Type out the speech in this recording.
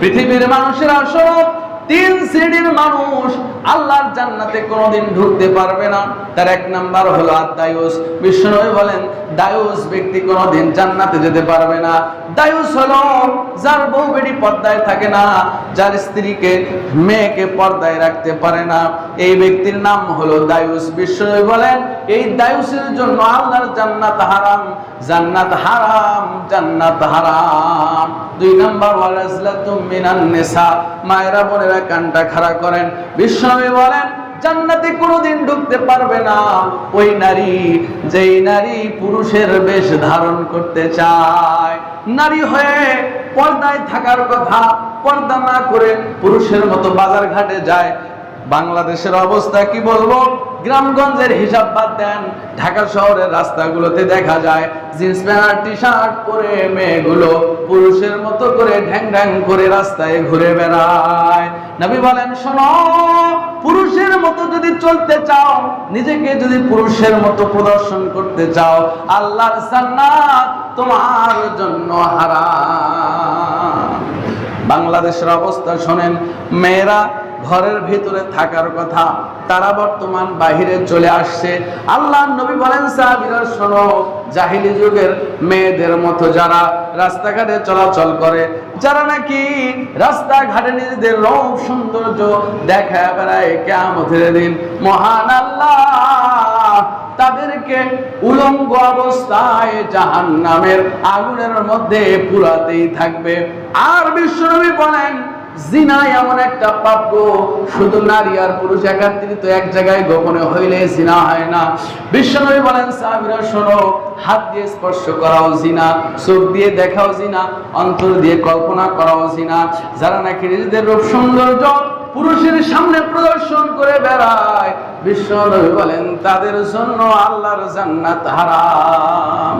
পৃথিবীর মানুষের আসল তিন শ্রেণির মানুষ আল্লাহর জান্নাতে কোনোদিন ঢুকতে পারবে না। তার এক নাম্বার হলো আদায়ুস। বিষ্ণুনবী বলেন, দায়ুস ব্যক্তি কোনোদিন জান্নাতে যেতে পারবে না। দায়ুস হলো যার বউ বেটি পর্দায় থাকে না, যার স্ত্রীকে, মেয়েকে পর্দায় রাখতে পারে না। এই ব্যক্তির নাম হলো দায়ুস। বিষ্ণুনবী বলেন, এই দায়ুসের জন্য আল্লাহর জান্নাত হারাম জান্নাত হারাম জান্নাত হারাম। দুই নাম্বার ওয়ারাজলাতুম মিনান নিসা। মায়েরা, বোনেরা কানটা খাড়া করেন। বিশ্বনবী বলেন, জান্নাতে কোনোদিন ঢুকতে পারবে না। ওই নারী, যেই নারী পুরুষের বেশ ধারণ করতে চায়। নারী হয়ে পর্দায় থাকার কথা, পর্দা না করে পুরুষের মতো বাজার ঘাটে যায়। বাংলাদেশের অবস্থা কি বলব? গ্রামগঞ্জের হিসাব বাদ দেন। ঢাকা শহরের রাস্তাগুলোতে দেখা যায়, জিন্স প্যান্ট টি শার্ট পরে মেয়েগুলো পুরুষের মতো করে ঢ্যাং ঢ্যাং করে রাস্তায় ঘুরে বেড়ায়। নবী বলেন, শোনো, পুরুষের মতো যদি চলতে চাও, নিজেকে যদি পুরুষের মতো প্রদর্শন করতে চাও, আল্লাহর জান্নাত তোমার জন্য হারাম। বাংলাদেশের অবস্থা শোনেন, মেয়েরা ঘরের ভিতরে থাকার কথা। তারা বর্তমান বাহিরে চলে আসছে। আল্লাহ নবী বলেন জাহিলি যুগের মেয়েদের মতো যারা রাস্তাঘাটে চলাচল করে, যারা নাকি রাস্তাঘাটে নিজেদের রূপ সৌন্দর্য দেখা বেড়ায় কেমতের দিন। মহান আল্লাহ তাদেরকে উলঙ্গ অবস্থায় জাহান নামের আগুনের মধ্যে পুরাতেই থাকবে। আর বিশ্বনবী বলেন জিনা এমন একটা শুধু নারী আর পুরুষ একাত্রিত এক জায়গায় গোপনে হইলে জিনা হয় না। বিশ্বনবী বলেন শোনো, হাত দিয়ে স্পর্শ করাও জিনা, চোখ দিয়ে দেখাও জিনা, অন্তর দিয়ে কল্পনা করাও জিনা। যারা নাকি নিজেদের রূপ সৌন্দর্য পুরুষের সামনে প্রদর্শন করে বেড়ায়, বিশ্বনবী বলেন, তাদের জন্য আল্লাহর জান্নাত হারাম।